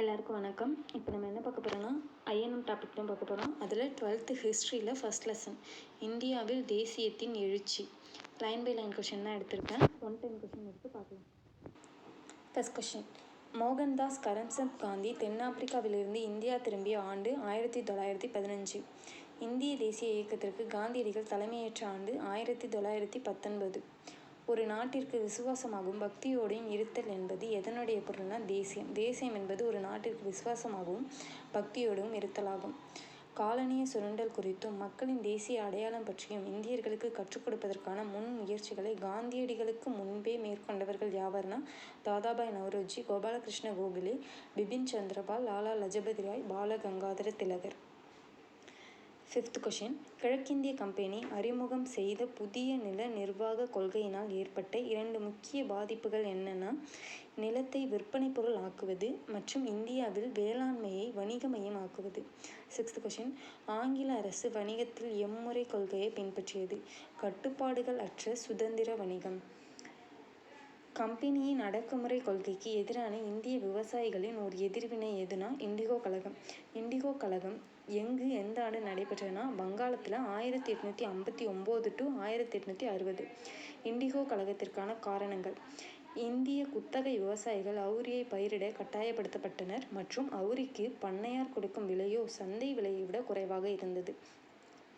எல்லாருக்கும் வணக்கம். இப்போ நம்ம என்ன பார்க்க போகிறோம்னா ஐஎன்எம் டாபிக் தான் பார்க்க போகிறோம் அதில் டுவெல்த்து ஹிஸ்ட்ரியில் ஃபஸ்ட் லெசன் இந்தியாவில் தேசியத்தின் எழுச்சி. லைன் பை லைன் கொஷின் தான் எடுத்திருக்கேன். ஒன் டைம் கொஷின் எடுத்து பார்க்கலாம். ஃபஸ்ட் கொஷின் மோகன்தாஸ் கரம்சந்த் காந்தி தென்னாப்பிரிக்காவிலிருந்து இந்தியா திரும்பிய ஆண்டு ஆயிரத்தி தொள்ளாயிரத்தி பதினஞ்சு. இந்திய தேசிய இயக்கத்திற்கு காந்தியடிகள் தலைமையேற்ற ஆண்டு ஆயிரத்தி தொள்ளாயிரத்தி பத்தொன்பது. ஒரு நாட்டிற்கு விசுவாசமாகவும் பக்தியோடையும் இருத்தல் என்பது எதனுடைய பொருள்னா தேசியம். தேசியம் என்பது ஒரு நாட்டிற்கு விசுவாசமாகவும் பக்தியோடும் இருத்தலாகும். காலனிய சுரண்டல் குறித்தும் மக்களின் தேசிய அடையாளம் பற்றியும் இந்தியர்களுக்கு கற்றுக் கொடுப்பதற்கான முன் முயற்சிகளை காந்தியடிகளுக்கு முன்பே மேற்கொண்டவர்கள் யாவர்னா தாதாபாய் நவரோஜி கோபாலகிருஷ்ண கோகலே பிபின் சந்திரபால் லாலா லஜபதி ராய் பால கங்காதர திலகர். ஃபிஃப்த் கொஷின் கிழக்கிந்திய கம்பெனி அறிமுகம் செய்த புதிய நில நிர்வாக கொள்கையினால் ஏற்பட்ட இரண்டு முக்கிய பாதிப்புகள் என்னென்னா நிலத்தை விற்பனை பொருள் ஆக்குவது மற்றும் இந்தியாவில் வேளாண்மையை வணிக ஆக்குவது சிக்ஸ்த் கொஷின் ஆங்கில அரசு வணிகத்தில் எம்முறை கொள்கையை பின்பற்றியது. கட்டுப்பாடுகள் அற்ற சுதந்திர வணிகம். கம்பெனியின் அடக்குமுறை கொள்கைக்கு எதிரான இந்திய விவசாயிகளின் ஒரு எதிர்வினை எதுனா இண்டிகோ கழகம். இண்டிகோ கழகம் எங்கு எந்த ஆண்டு நடைபெற்றதுன்னா வங்காளத்தில் ஆயிரத்தி எட்நூற்றி ஐம்பத்தி ஒம்பது டு ஆயிரத்தி எட்நூற்றி அறுபது. இண்டிகோ கழகத்திற்கான காரணங்கள். இந்திய குத்தகை விவசாயிகள் அவுரியை பயிரிட கட்டாயப்படுத்தப்பட்டனர் மற்றும் அவுரிக்கு பண்ணையார் கொடுக்கும் விலையோ சந்தை விலையை விட குறைவாக இருந்தது.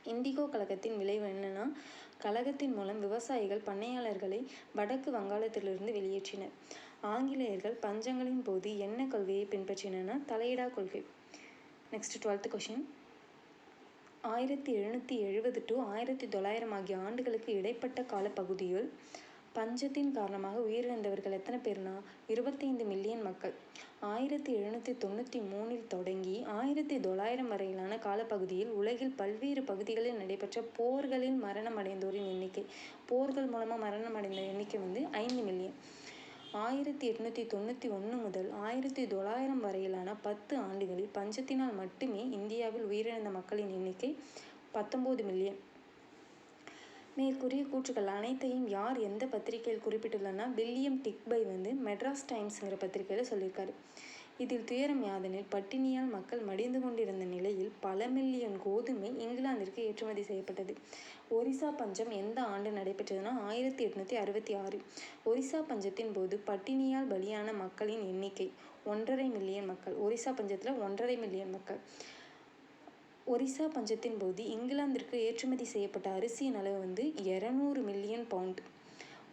இண்டிகோ கழகத்தின் விளைவு என்னன்னா கழகத்தின் மூலம் விவசாயிகள் பண்ணையாளர்களை வடக்கு வங்காளத்திலிருந்து வெளியேற்றினர். ஆங்கிலேயர்கள் பஞ்சங்களின் போது என்ன கொள்கையை பின்பற்றினா தலையிடா கொள்கை. நெக்ஸ்ட் டுவெல்த் கொஷின் ஆயிரத்தி எழுநூற்றி எழுபது டு ஆயிரத்தி தொள்ளாயிரம் ஆகிய ஆண்டுகளுக்கு இடைப்பட்ட காலப்பகுதியில் பஞ்சத்தின் காரணமாக உயிரிழந்தவர்கள் எத்தனை பேர்னா? இருபத்தைந்து மில்லியன் மக்கள். ஆயிரத்தி எழுநூற்றி தொண்ணூற்றி மூணில் தொடங்கி ஆயிரத்தி தொள்ளாயிரம் வரையிலான காலப்பகுதியில் உலகில் பல்வேறு பகுதிகளில் நடைபெற்ற போர்களில் மரணம் அடைந்தோரின் எண்ணிக்கை. போர்கள் மூலமாக மரணம் அடைந்த எண்ணிக்கை வந்து ஐந்து மில்லியன் ஆயிரத்தி எட்நூற்றி தொண்ணூற்றி ஒன்று முதல் ஆயிரத்தி தொள்ளாயிரம் வரையிலான பத்து ஆண்டுகளில் பஞ்சத்தினால் மட்டுமே இந்தியாவில் உயிரிழந்த மக்களின் எண்ணிக்கை பத்தொம்போது மில்லியன் மேற்கூறிய கூற்றுகள் அனைத்தையும் யார் எந்த பத்திரிகையில் குறிப்பிட்டுள்ளனா வில்லியம் டிக்பை வந்து மெட்ராஸ் டைம்ஸுங்கிற பத்திரிகையில் சொல்லியிருக்காரு. இதில் துயரம் யாதெனில் பட்டினியால் மக்கள் மடிந்து கொண்டிருந்த நிலையில் பல மில்லியன் கோதுமை இங்கிலாந்திற்கு ஏற்றுமதி செய்யப்பட்டது. ஒரிசா பஞ்சம் எந்த ஆண்டு நடைபெற்றதுன்னா ஆயிரத்தி எட்நூற்றி அறுபத்தி ஆறு. ஒரிசா பஞ்சத்தின் போது பட்டினியால் பலியான மக்களின் எண்ணிக்கை ஒன்றரை மில்லியன் மக்கள். ஒரிசா பஞ்சத்தில் ஒன்றரை மில்லியன் மக்கள். ஒரிசா பஞ்சத்தின் போது இங்கிலாந்திற்கு ஏற்றுமதி செய்யப்பட்ட அரிசியின் அளவு வந்து இரநூறு மில்லியன் பவுண்ட்.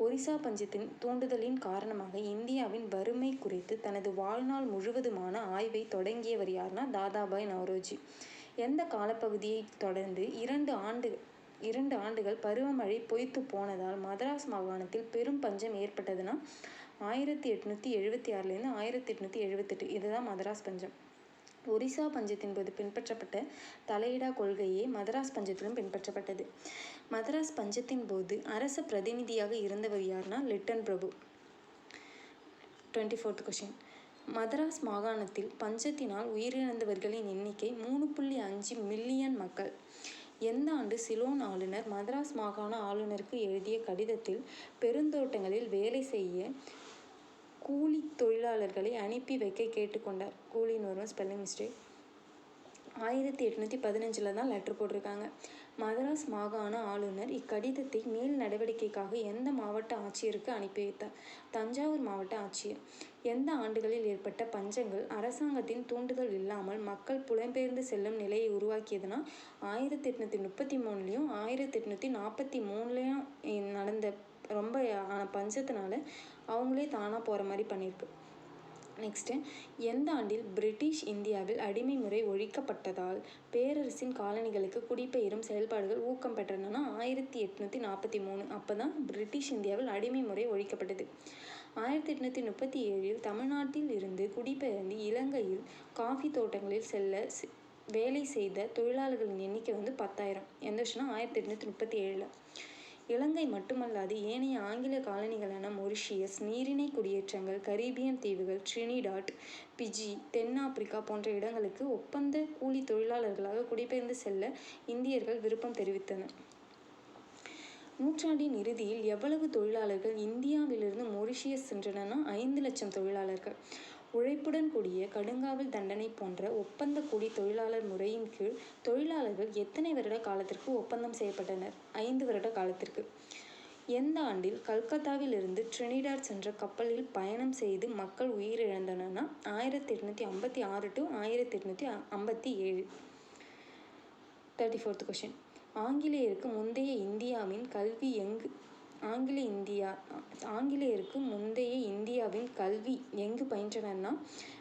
ஒரிசா பஞ்சத்தின் தூண்டுதலின் காரணமாக இந்தியாவின் வறுமை குறித்து தனது வாழ்நாள் முழுவதுமான ஆய்வை தொடங்கியவர் யார்னா தாதாபாய் நவரோஜி. எந்த காலப்பகுதியை தொடர்ந்து இரண்டு ஆண்டு இரண்டு ஆண்டுகள் பருவமழை பொய்த்து போனதால் மதராஸ் மாகாணத்தில் பெரும் பஞ்சம் ஏற்பட்டதுன்னா ஆயிரத்தி எட்நூற்றி எழுபத்தி ஆறுலேருந்து ஆயிரத்தி எட்நூற்றி எழுபத்தெட்டு இதுதான் மதராஸ் பஞ்சம். ஒரிசா பஞ்சத்தின் போது பின்பற்றப்பட்ட தலையிடா கொள்கையே மதராஸ் பஞ்சத்திலும் பின்பற்றப்பட்டது. மதராஸ் பஞ்சத்தின் போது அரச பிரதிநிதியாக இருந்தவர் யார்னா லிட்டன் பிரபு. டுவெண்ட்டி ஃபோர்த் கொஷின் மதராஸ் மாகாணத்தில் பஞ்சத்தினால் உயிரிழந்தவர்களின் எண்ணிக்கை மூணு புள்ளி அஞ்சு மில்லியன் மக்கள். எந்த ஆண்டு சிலோன் ஆளுநர் மதராஸ் மாகாண ஆளுநருக்கு எழுதிய கடிதத்தில் பெருந்தோட்டங்களில் வேலை செய்ய கூலி தொழிலாளர்களை அனுப்பி வைக்க கேட்டுக்கொண்டார். கூலின்னு வரும் ஸ்பெல்லிங் மிஸ்டேக் ஆயிரத்தி எட்நூற்றி பதினஞ்சில் தான் லெட்டர் போட்டிருக்காங்க. மதராஸ் மாகாண ஆளுநர் இக்கடிதத்தை மேல் நடவடிக்கைக்காக எந்த மாவட்ட ஆட்சியருக்கு அனுப்பி வைத்தார்? தஞ்சாவூர் மாவட்ட ஆட்சியர். எந்த ஆண்டுகளில் ஏற்பட்ட பஞ்சங்கள் அரசாங்கத்தின் தூண்டுதல் இல்லாமல் மக்கள் புலம்பெயர்ந்து செல்லும் நிலையை உருவாக்கியதுன்னா ஆயிரத்தி எட்நூற்றி முப்பத்தி மூணுலேயும் ஆயிரத்தி எட்நூற்றி நாற்பத்தி மூணுலேயும் நடந்த ரொம்ப பஞ்சத்தினால அவங்களே தானாக போகிற மாதிரி பண்ணியிருக்கு நெக்ஸ்ட்டு எந்த ஆண்டில் பிரிட்டிஷ் இந்தியாவில் அடிமை முறை ஒழிக்கப்பட்டதால் பேரரசின் காலனிகளுக்கு குடிபெயரும் செயல்பாடுகள் ஊக்கம் பெற்றனன்னா ஆயிரத்தி எட்நூற்றி நாற்பத்தி மூணு. அப்போ தான் பிரிட்டிஷ் இந்தியாவில் அடிமை முறை ஒழிக்கப்பட்டது. ஆயிரத்தி எட்நூற்றி முப்பத்தி ஏழில் தமிழ்நாட்டில் இருந்து குடிபெயர்ந்து இலங்கையில் காஃபி தோட்டங்களில் செல்ல வேலை செய்த தொழிலாளர்களின் எண்ணிக்கை வந்து பத்தாயிரம். எந்த வருஷம்னா ஆயிரத்தி எட்நூற்றி முப்பத்தி ஏழில். இலங்கை மட்டுமல்லாது ஏனைய ஆங்கில காலனிகளான மொரிஷியஸ் நீரிணை குடியேற்றங்கள் கரீபியன் தீவுகள் ட்ரினிடாட் பிஜி தென்னாப்பிரிக்கா போன்ற இடங்களுக்கு ஒப்பந்த கூலி தொழிலாளர்களாக குடிபெயர்ந்து செல்ல இந்தியர்கள் விருப்பம் தெரிவித்தனர். நூற்றாண்டின் இறுதியில் எவ்வளவு தொழிலாளர்கள் இந்தியாவிலிருந்து மொரிஷியஸ் சென்றனர்னா ஐந்து லட்சம் தொழிலாளர்கள். உழைப்புடன் கூடிய கடுங்காவல் தண்டனை போன்ற ஒப்பந்த கூலி தொழிலாளர் முறையின் கீழ் தொழிலாளர்கள் எத்தனை வருட காலத்திற்கு ஒப்பந்தம் செய்யப்பட்டனர்? ஐந்து வருட காலத்திற்கு. எந்த ஆண்டில் கல்கத்தாவில் இருந்து ட்ரினிடாட் சென்ற கப்பலில் பயணம் செய்து மக்கள் உயிரிழந்தனர்னா ஆயிரத்தி எட்நூற்றி ஐம்பத்தி ஆறு டு ஆயிரத்தி எட்நூற்றி ஐம்பத்தி ஏழு. தேர்ட்டி ஃபோர்த் கொஷின் ஆங்கிலேயருக்கு முந்தைய இந்தியாவின் கல்வி எங்கு ஆங்கில இந்தியா ஆங்கிலேயருக்கு முந்தைய இந்தியாவின் கல்வி எங்கு பயின்றனன்னா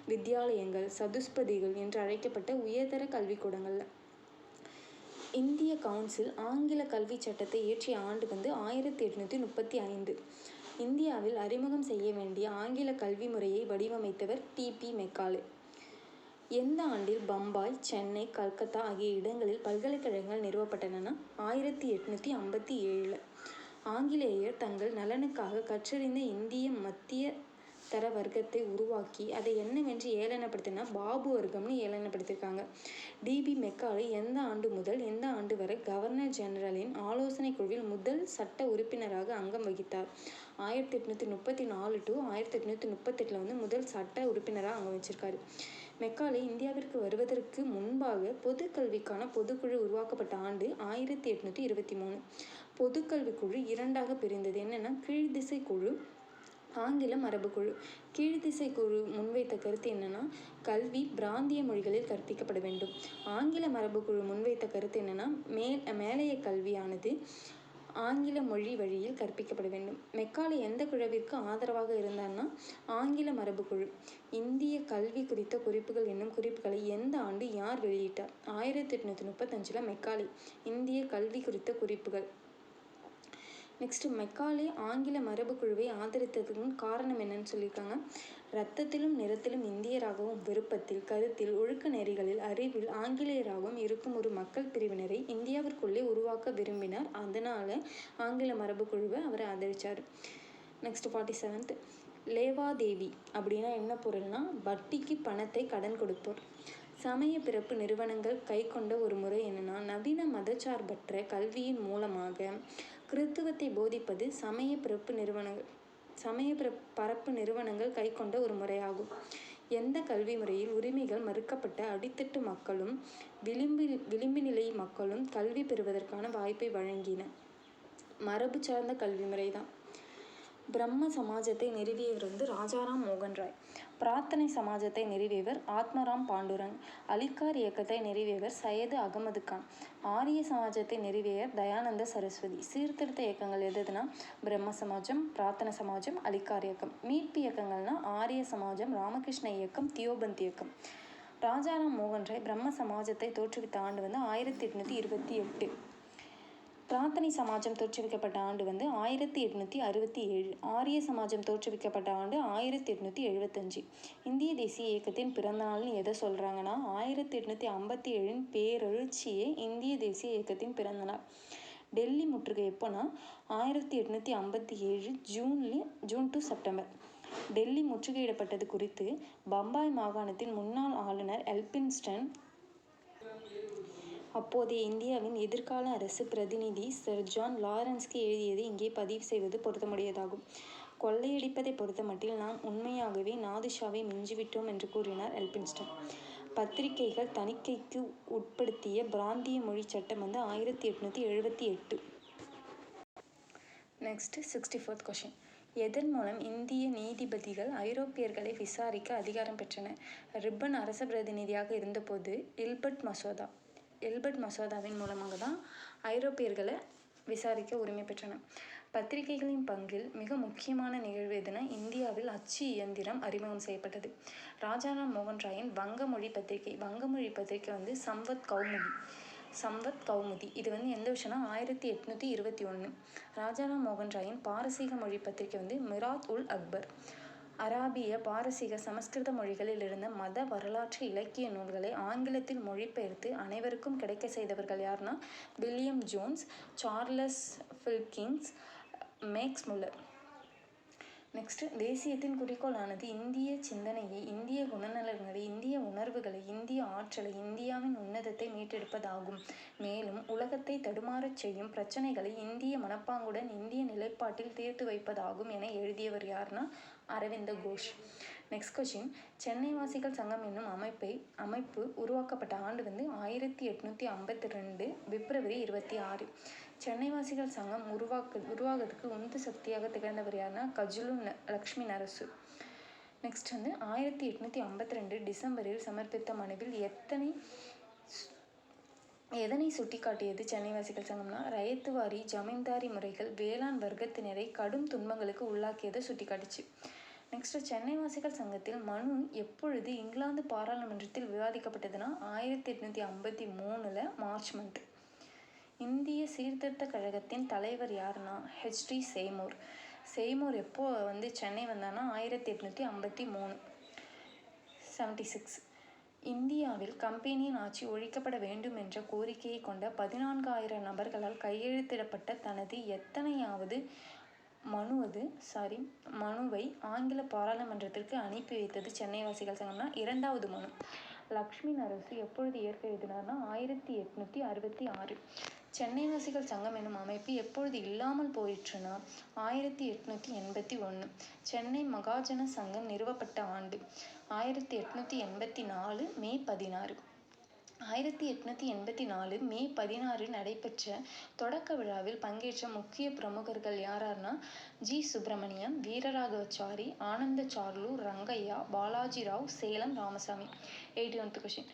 வித்யாலயங்கள் சதுஸ்பதிகள் என்று அழைக்கப்பட்ட உயர்தர கல்விக்கூடங்களில். இந்திய கவுன்சில் ஆங்கில கல்விச் சட்டத்தை இயற்றிய ஆண்டு வந்து ஆயிரத்தி எட்நூற்றி முப்பத்தி ஐந்து. இந்தியாவில் அறிமுகம் செய்ய வேண்டிய ஆங்கில கல்வி முறையை வடிவமைத்தவர் டிபி மெக்காலே. எந்த ஆண்டில் பம்பாய் சென்னை கல்கத்தா ஆகிய இடங்களில் பல்கலைக்கழகங்கள் நிறுவப்பட்டனன்னா ஆயிரத்தி எட்நூற்றி ஐம்பத்தி ஏழில். ஆங்கிலேயர் தங்கள் நலனுக்காக கற்றறிந்த இந்திய மத்திய தர வர்க்கத்தை உருவாக்கி அதை என்னவென்று ஏளனப்படுத்தினா பாபு வர்க்கம்னு ஏளனப்படுத்தியிருக்காங்க டிபி மெக்காலி எந்த ஆண்டு முதல் எந்த ஆண்டு வரை கவர்னர் ஜெனரலின் ஆலோசனை குழுவில் முதல் சட்ட உறுப்பினராக அங்கம் வகித்தார்? ஆயிரத்தி எட்நூற்றி முப்பத்தி நாலு டு ஆயிரத்தி எட்நூற்றி முப்பத்தெட்டில் வந்து முதல் சட்ட உறுப்பினராக அங்கம் வச்சிருக்காரு. மெக்காலே இந்தியாவிற்கு வருவதற்கு முன்பாக பொது கல்விக்கான பொதுக்குழு உருவாக்கப்பட்ட ஆண்டு ஆயிரத்தி எட்நூற்றி இருபத்தி மூணு. பொதுக்கல்விக் குழு இரண்டாக பிரிந்தது. என்னென்னா கீழ்திசை குழு ஆங்கில மரபுக்குழு கீழ்திசை குழு முன்வைத்த கருத்து என்னன்னா கல்வி பிராந்திய மொழிகளில் கற்பிக்கப்பட வேண்டும். ஆங்கில மரபுக்குழு முன்வைத்த கருத்து என்னன்னா மேல் மேலைய கல்வியானது ஆங்கில மொழி வழியில் கற்பிக்கப்பட வேண்டும். மெக்காலே எந்த குழுவிற்கு ஆதரவாக இருந்தார்னா ஆங்கில மரபுக்குழு இந்திய கல்வி குறித்த குறிப்புகள் என்னும் குறிப்புகளை எந்த ஆண்டு யார் வெளியிட்டார்? ஆயிரத்தி எட்நூற்றி முப்பத்தஞ்சில் மெக்காலே இந்திய கல்வி குறித்த குறிப்புகள். நெக்ஸ்ட்டு மெக்காலே ஆங்கில மரபுக்குழுவை ஆதரித்ததுக்கு காரணம் என்னன்னு சொல்லியிருக்காங்க. இரத்தத்திலும் நிறத்திலும் இந்தியராகவும் விருப்பத்தில் கருத்தில் ஒழுக்க நெறிகளில் அறிவில் ஆங்கிலேயராகவும் இருக்கும் ஒரு மக்கள் பிரிவினரை இந்தியாவிற்குள்ளே உருவாக்க விரும்பினார். அதனால் ஆங்கில மரபுக்குழுவை அவர் ஆதரித்தார் நெக்ஸ்ட் ஃபார்ட்டி செவன்த் லேவாதேவி அப்படின்னா என்ன பொருள்னா வட்டிக்கு பணத்தை கடன் கொடுப்போர் சமய பிறப்பு நிறுவனங்கள் கை கொண்ட ஒரு முறை என்னென்னா நவீன மதச்சார்பற்ற கல்வியின் மூலமாக கிறித்துவத்தை போதிப்பது சமய பிறப்பு நிறுவனங்கள் சமய பரப்பு நிறுவனங்கள் கை கொண்ட ஒரு முறையாகும். எந்த கல்வி முறையில் உரிமைகள் மறுக்கப்பட்ட அடித்தட்டு மக்களும் விளிம்பு விளிம்பு நிலை மக்களும் கல்வி பெறுவதற்கான வாய்ப்பை வழங்கின. மரபு சார்ந்த கல்வி முறை தான் பிரம்ம சமாஜத்தை நிறுவியவர் வந்து ராஜாராம் மோகன் ராய். பிரார்த்தனை சமாஜத்தை நிறுவியவர் ஆத்மராம் பாண்டுரங். அலிகார் இயக்கத்தை நிறுவியவர் சையது அகமது கான். ஆரிய சமாஜத்தை நிறுவியவர் தயானந்த சரஸ்வதி. சீர்திருத்த இயக்கங்கள் எதுனா? பிரம்ம சமாஜம் பிரார்த்தன சமாஜம் அலிகார் இயக்கம். மீட்பு இயக்கங்கள்னா ஆரிய சமாஜம் ராமகிருஷ்ண இயக்கம் தியோபந்த் இயக்கம். ராஜாராம் மோகன் ராய் பிரம்ம சமாஜத்தை தோற்றுவித்த ஆண்டு வந்து ஆயிரத்தி எட்நூற்றி இருபத்தி எட்டு. பிரார்த்தனை சமாஜம் தோற்றுவிக்கப்பட்ட ஆண்டு வந்து ஆயிரத்தி எட்நூற்றி அறுபத்தி ஏழு. ஆரிய சமாஜம் தோற்றுவிக்கப்பட்ட ஆண்டு ஆயிரத்தி எட்நூற்றி எழுபத்தஞ்சு இந்திய தேசிய இயக்கத்தின் பிறந்த நாள்னு எதை சொல்கிறாங்கன்னா ஆயிரத்தி எட்நூற்றி ஐம்பத்தி ஏழின் பேரெழுச்சியே இந்திய தேசிய இயக்கத்தின் பிறந்த நாள். டெல்லி முற்றுகை எப்போனா ஆயிரத்தி எட்நூற்றி ஐம்பத்தி ஏழு ஜூன்லேயே ஜூன் டு செப்டம்பர். டெல்லி முற்றுகையிடப்பட்டது குறித்து பம்பாய் மாகாணத்தின் முன்னாள் ஆளுநர் எல்பின்ஸ்டன் அப்போதைய இந்தியாவின் எதிர்கால அரசு பிரதிநிதி சர் ஜான் லாரன்ஸ்க்கு எழுதியதை இங்கே பதிவு செய்வது பொருத்தமுடையதாகும். கொள்ளையடிப்பதை பொறுத்தமட்டில் நாம் உண்மையாகவே நாதிஷாவை மிஞ்சிவிட்டோம் என்று கூறினார் எல்பின்ஸ்டன் பத்திரிகைகள் தணிக்கைக்கு உட்படுத்திய பிராந்திய மொழி சட்டம் வந்து ஆயிரத்தி எட்நூற்றி எழுபத்தி எட்டு. நெக்ஸ்ட் சிக்ஸ்டி ஃபோர்த் கொஷின் எதன் மூலம் இந்திய நீதிபதிகள் ஐரோப்பியர்களை விசாரிக்க அதிகாரம் பெற்றனர்? ரிப்பன் அரச பிரதிநிதியாக இருந்தபோது இல்பர்ட் மசோதா. எல்பர்ட் மசோதாவின் மூலமாக தான் ஐரோப்பியர்களை விசாரிக்க உரிமை பெற்றன. பத்திரிகைகளின் பங்கில் மிக முக்கியமான நிகழ்வு எதுனா இந்தியாவில் அச்சு இயந்திரம் அறிமுகம் செய்யப்பட்டது. ராஜாராம் மோகன் ராயின் வங்கமொழி பத்திரிகை வங்கமொழி பத்திரிகை வந்து சம்பத் கௌமுதி. சம்பத் கௌமுதி. இது வந்து எந்த வருஷம்னா ஆயிரத்தி எட்நூற்றி இருபத்தி ஒன்று ராஜாராம் மோகன் ராயின் பாரசீக மொழி பத்திரிகை வந்து மிராத் உல் அக்பர். அராபிய பாரசீக சமஸ்கிருத மொழிகளில் இருந்த மத வரலாற்று இலக்கிய நூல்களை ஆங்கிலத்தில் மொழிபெயர்த்து அனைவருக்கும் கிடைக்க செய்தவர்கள் யார்னா William Jones Charles Wilkins Max Muller. Next தேசியத்தின் குறிக்கோளானது இந்திய சிந்தனையை இந்திய குணநலன்களை இந்திய உணர்வுகளை இந்திய ஆற்றலை இந்தியாவின் உன்னதத்தை மீட்டெடுப்பதாகும். மேலும் உலகத்தை தடுமாறச் செய்யும் பிரச்சனைகளை இந்திய மனப்பாங்குடன் இந்திய நிலைப்பாட்டில் தீர்த்து வைப்பதாகும் என எழுதியவர் யார்னா அரவிந்த கோஷ். நெக்ஸ்ட் கொஷின் சென்னை வாசிகள் சங்கம் என்னும் அமைப்பை அமைப்பு உருவாக்கப்பட்ட ஆண்டு வந்து ஆயிரத்தி எட்நூற்றி ஐம்பத்தி ரெண்டு பிப்ரவரி இருபத்தி ஆறு. சென்னை வாசிகள் சங்கம் உருவாக்கு உருவாகிறதுக்கு உந்து சக்தியாக திகழ்ந்தவர் யாருன்னா கஜுலு ந- லக்ஷ்மி நரசு. நெக்ஸ்ட் வந்து ஆயிரத்தி எட்நூற்றி ஐம்பத்தி ரெண்டு டிசம்பரில் சமர்ப்பித்த மனுவில் எத்தனை எதனை சுட்டிக்காட்டியது சென்னை வாசிகள் சங்கம்னா ரயத்துவாரி ஜமீன்தாரி முறைகள் வேளாண் வர்க்கத்தினரை கடும் துன்பங்களுக்கு உள்ளாக்கியதை சுட்டிக்காட்டுச்சு. நெக்ஸ்ட் சென்னை வாசிகள் சங்கத்தில் மனு எப்பொழுது இங்கிலாந்து பாராளுமன்றத்தில் விவாதிக்கப்பட்டதுன்னா ஆயிரத்தி எட்நூற்றி ஐம்பத்தி மூணில் மார்ச் மந்த் இந்திய சீர்திருத்த கழகத்தின் தலைவர் யாருன்னா ஹெச்டி சேமூர் சேமூர் எப்போ வந்து சென்னை வந்தானா ஆயிரத்தி எட்நூற்றி ஐம்பத்தி மூணு செவன்டி சிக்ஸ் இந்தியாவில் கம்பெனியின் ஆட்சி ஒழிக்கப்பட வேண்டும் என்ற கோரிக்கையை கொண்ட பதினான்காயிரம் நபர்களால் கையெழுத்திடப்பட்ட தனது எத்தனையாவது மனுவது சாரி மனுவை ஆங்கில பாராளுமன்றத்திற்கு அனுப்பி வைத்தது சென்னை வாசிகள் சங்கம்னா இரண்டாவது மனு. லக்ஷ்மி நரசு எப்பொழுது ஏற்க எழுதினார்னா ஆயிரத்தி எட்நூற்றி அறுபத்தி ஆறு. சென்னை வாசிகள் சங்கம் எனும் அமைப்பு எப்பொழுது இல்லாமல் போயிற்றுனா ஆயிரத்தி எட்நூற்றி எண்பத்தி ஒன்று சென்னை மகாஜன சங்கம் நிறுவப்பட்ட ஆண்டு ஆயிரத்தி எட்நூற்றி எண்பத்தி நாலு மே பதினாறு. ஆயிரத்தி எட்நூற்றி எண்பத்தி நாலு மே பதினாறு நடைபெற்ற தொடக்க விழாவில் பங்கேற்ற முக்கிய பிரமுகர்கள் யாரார்னா G. Subramaniam Veeraraghavachari Ananda Charlu Rangaiah Balaji Rao Salem Ramasamy. Eighty ஒன்த் question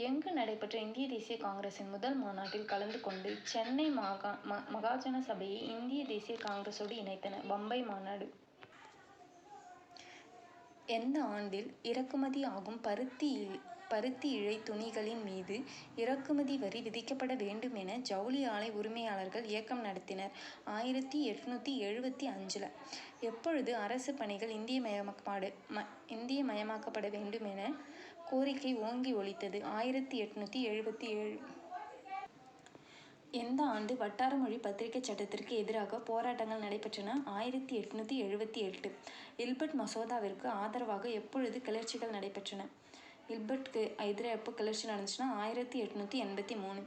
எங்கு நடைபெற்ற இந்திய தேசிய காங்கிரசின் முதல் மாநாட்டில் கலந்து கொண்டு சென்னை மாகா ம மகாஜன சபையை இந்திய தேசிய காங்கிரஸோடு இணைத்தன பம்பை மாநாடு. எந்த ஆண்டில் இறக்குமதி ஆகும் பருத்தி இ- பருத்தி இழை துணிகளின் மீது இறக்குமதி வரி விதிக்கப்பட வேண்டும் என ஜவுளி ஆலை உரிமையாளர்கள் இயக்கம் நடத்தினர். ஆயிரத்தி எட்நூற்றி எழுபத்தி அஞ்சில். எப்பொழுது அரசு பணிகள் இந்திய மயமாக்கப்பாடு ம இந்திய மயமாக்கப்பட வேண்டும் என கோரிக்கை ஓங்கி ஒலித்தது ஆயிரத்தி எட்நூற்றி எழுபத்தி ஏழு எந்த ஆண்டு வட்டார மொழி பத்திரிகை சட்டத்திற்கு எதிராக போராட்டங்கள் நடைபெற்றன? ஆயிரத்தி எட்நூற்றி எழுபத்தி எட்டு இல்பர்ட் மசோதாவிற்கு ஆதரவாக எப்பொழுது கிளர்ச்சிகள் நடைபெற்றன? இல்பர்ட்க்கு எதிராக எப்போ கிளர்ச்சி நடந்துச்சுன்னா ஆயிரத்தி எட்நூற்றி எண்பத்தி மூணு.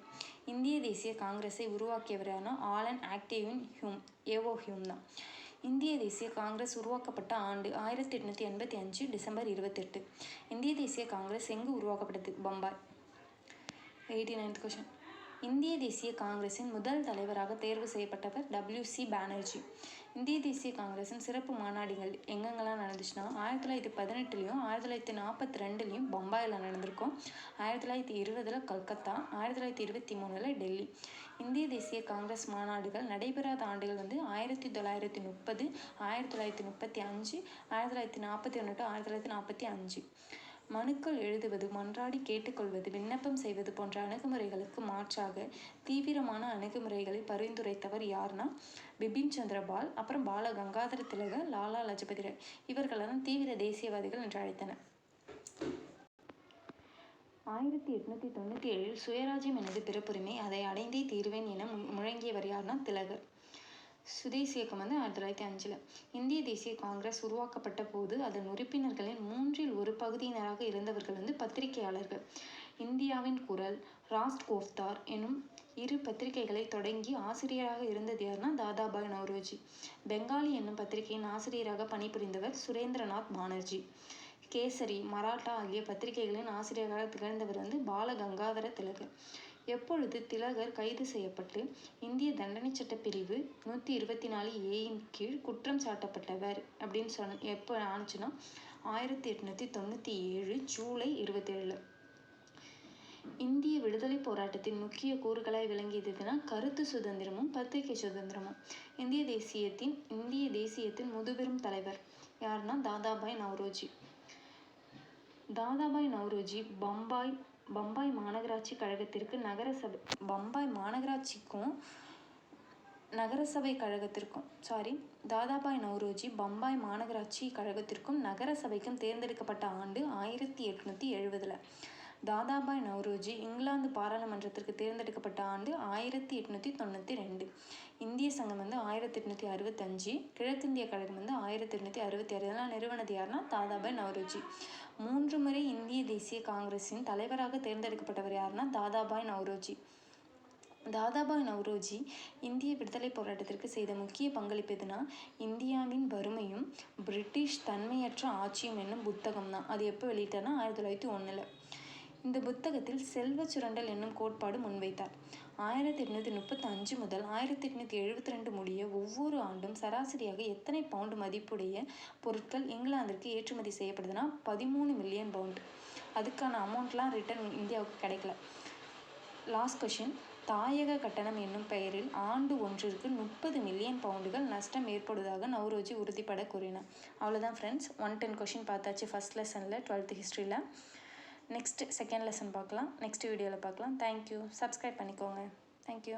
இந்திய தேசிய காங்கிரஸை உருவாக்கியவரான Allan Octavian Hume A O Hume தான். இந்திய தேசிய காங்கிரஸ் உருவாக்கப்பட்ட ஆண்டு ஆயிரத்தி எட்நூற்றி எண்பத்தி அஞ்சு டிசம்பர் இருபத்தெட்டு. இந்திய தேசிய காங்கிரஸ் எங்கு உருவாக்கப்பட்டது? பம்பாய். எயிட்டி நைன்த் கொஷின் இந்திய தேசிய காங்கிரசின் முதல் தலைவராக தேர்வு செய்யப்பட்டவர் டபிள்யூ சி பானர்ஜி இந்திய தேசிய காங்கிரஸின் சிறப்பு மாநாடுகள் எங்கெங்கெல்லாம் நடந்துச்சுன்னா ஆயிரத்தி தொள்ளாயிரத்தி பதினெட்டுலேயும் ஆயிரத்தி தொள்ளாயிரத்தி நாற்பத்தி ரெண்டுலேயும் பம்பாயில் நடந்திருக்கும். ஆயிரத்தி தொள்ளாயிரத்தி இருபதில் கல்கத்தா ஆயிரத்தி தொள்ளாயிரத்தி இருபத்தி மூணில் டெல்லி. இந்திய தேசிய காங்கிரஸ் மாநாடுகள் நடைபெறாத ஆண்டுகள் வந்து ஆயிரத்தி தொள்ளாயிரத்தி முப்பது ஆயிரத்தி தொள்ளாயிரத்தி முப்பத்தி அஞ்சு ஆயிரத்தி தொள்ளாயிரத்தி நாற்பத்தி ஒன்று டு ஆயிரத்தி தொள்ளாயிரத்தி நாற்பத்தி அஞ்சு. மனுக்கள் எழுதுவது மன்றாடி கேட்டுக்கொள்வது விண்ணப்பம் செய்வது போன்ற அணுகுமுறைகளுக்கு மாற்றாக தீவிரமான அணுகுமுறைகளை பரிந்துரைத்தவர் யார்னா பிபின் சந்திரபால் அப்புறம் பால கங்காதர திலக லாலா லஜபதி ராய். இவர்களெல்லாம் தீவிர தேசியவாதிகள் என்று அழைத்தனர். ஆயிரத்தி எட்நூத்தி தொண்ணூற்றி ஏழில் சுயராஜ்யம் எனது பிறப்புரிமை அதை அடைந்தே தீர்வேன் என மு- முழங்கியவர் யார்னா திலகர். சுதேசி இயக்கம் வந்து ஆயிரத்தி தொள்ளாயிரத்தி அஞ்சில். இந்திய தேசிய காங்கிரஸ் உருவாக்கப்பட்ட போது அதன் உறுப்பினர்களின் மூன்றில் ஒரு பகுதியினராக இருந்தவர்கள் வந்து பத்திரிகையாளர்கள். இந்தியாவின் குரல் ராஸ்ட் கோஃப்தார் எனும் இரு பத்திரிகைகளை தொடங்கி ஆசிரியராக இருந்தது யாருன்னா தாதாபாய் நவ்ரோஜி. பெங்காலி என்னும் பத்திரிகையின் ஆசிரியராக பணிபுரிந்தவர் சுரேந்திரநாத் பானர்ஜி. கேசரி மராட்டா ஆகிய பத்திரிகைகளின் ஆசிரியராக திகழ்ந்தவர் வந்து பாலகங்காதர திலகர். எப்பொழுது திலகர் கைது செய்யப்பட்டு இந்திய தண்டனை சட்ட பிரிவு நூற்றி இருபத்தி நாலு ஏயின் கீழ் குற்றம் சாட்டப்பட்டவர் அப்படின்னு சொன்ன எப்போ ஆணுச்சுன்னா ஆயிரத்தி எட்நூற்றி தொண்ணூற்றி ஏழு ஜூலை இருபத்தேழு. இந்திய விடுதலை போராட்டத்தின் முக்கிய கூறுகளாய் விளங்கியது கருத்து சுதந்திரமும் பத்திரிகை சுதந்திரமும். இந்திய தேசியத்தின் இந்திய தேசியத்தின் முதுபெரும் தலைவர் யாருன்னா தாதாபாய் நவ்ரோஜி. தாதாபாய் நவ்ரோஜி பம்பாய் பம்பாய் மாநகராட்சி கழகத்திற்கு நகரசபை பம்பாய் மாநகராட்சிக்கும் நகரசபை கழகத்திற்கும் சாரி தாதாபாய் நவ்ரோஜி பம்பாய் மாநகராட்சி கழகத்திற்கும் நகரசபைக்கும் தேர்ந்தெடுக்கப்பட்ட ஆண்டு ஆயிரத்தி எட்நூற்றி எழுபதில் தாதாபாய் நவ்ரோஜி இங்கிலாந்து பாராளுமன்றத்திற்கு தேர்ந்தெடுக்கப்பட்ட ஆண்டு ஆயிரத்தி எட்நூற்றி தொண்ணூற்றி ரெண்டு. இந்திய சங்கம் வந்து ஆயிரத்தி எட்நூற்றி அறுபத்தஞ்சு கிழக்கிந்திய கழகம் வந்து ஆயிரத்தி எட்நூற்றி அறுபத்தி ஆறு இதெல்லாம் நிறுவனது யாருன்னா தாதாபாய் நவ்ரோஜி. மூன்று முறை இந்திய தேசிய காங்கிரஸின் தலைவராக தேர்ந்தெடுக்கப்பட்டவர் யாருன்னா தாதாபாய் நவ்ரோஜி. தாதாபாய் நவ்ரோஜி இந்திய விடுதலை போராட்டத்திற்கு செய்த முக்கிய பங்களிப்பு எதுனா இந்தியாவின் வறுமையும் பிரிட்டிஷ் தன்மையற்ற ஆட்சியும் என்னும் புத்தகம் தான் அது எப்போ வெளியிட்டார்னா ஆயிரத்தி தொள்ளாயிரத்தி ஒன்றில் இந்த புத்தகத்தில் செல்வச் சுரண்டல் என்னும் கோட்பாடு முன்வைத்தார். ஆயிரத்தி எட்நூற்றி முப்பத்தி அஞ்சு முதல் ஆயிரத்தி எட்நூற்றி எழுபத்தி ரெண்டு முடிய ஒவ்வொரு ஆண்டும் சராசரியாக எத்தனை பவுண்டு மதிப்புடைய பொருட்கள் இங்கிலாந்திற்கு ஏற்றுமதி செய்யப்படுதுன்னா பதிமூணு மில்லியன் பவுண்ட் அதுக்கான அமௌண்ட்லாம் ரிட்டர்ன் இந்தியாவுக்கு கிடைக்கல. லாஸ்ட் கொஷின் தாயக கட்டணம் என்னும் பெயரில் ஆண்டு ஒன்றிற்கு முப்பது மில்லியன் பவுண்டுகள் நஷ்டம் ஏற்படுவதாக நவ்ரோஜி உறுதிப்பட கூறினார். அவ்வளோதான் ஃப்ரெண்ட்ஸ் ஒன் டென் கொஷின் பார்த்தாச்சு ஃபஸ்ட் லெசனில் டுவெல்த் ஹிஸ்ட்ரியில் நெக்ஸ்ட் செகண்ட் லெசன் பார்க்கலாம். நெக்ஸ்ட் வீடியோவில் பார்க்கலாம். தேங்க்யூ சப்ஸ்கிரைப் பண்ணிக்கோங்க. தேங்க்யூ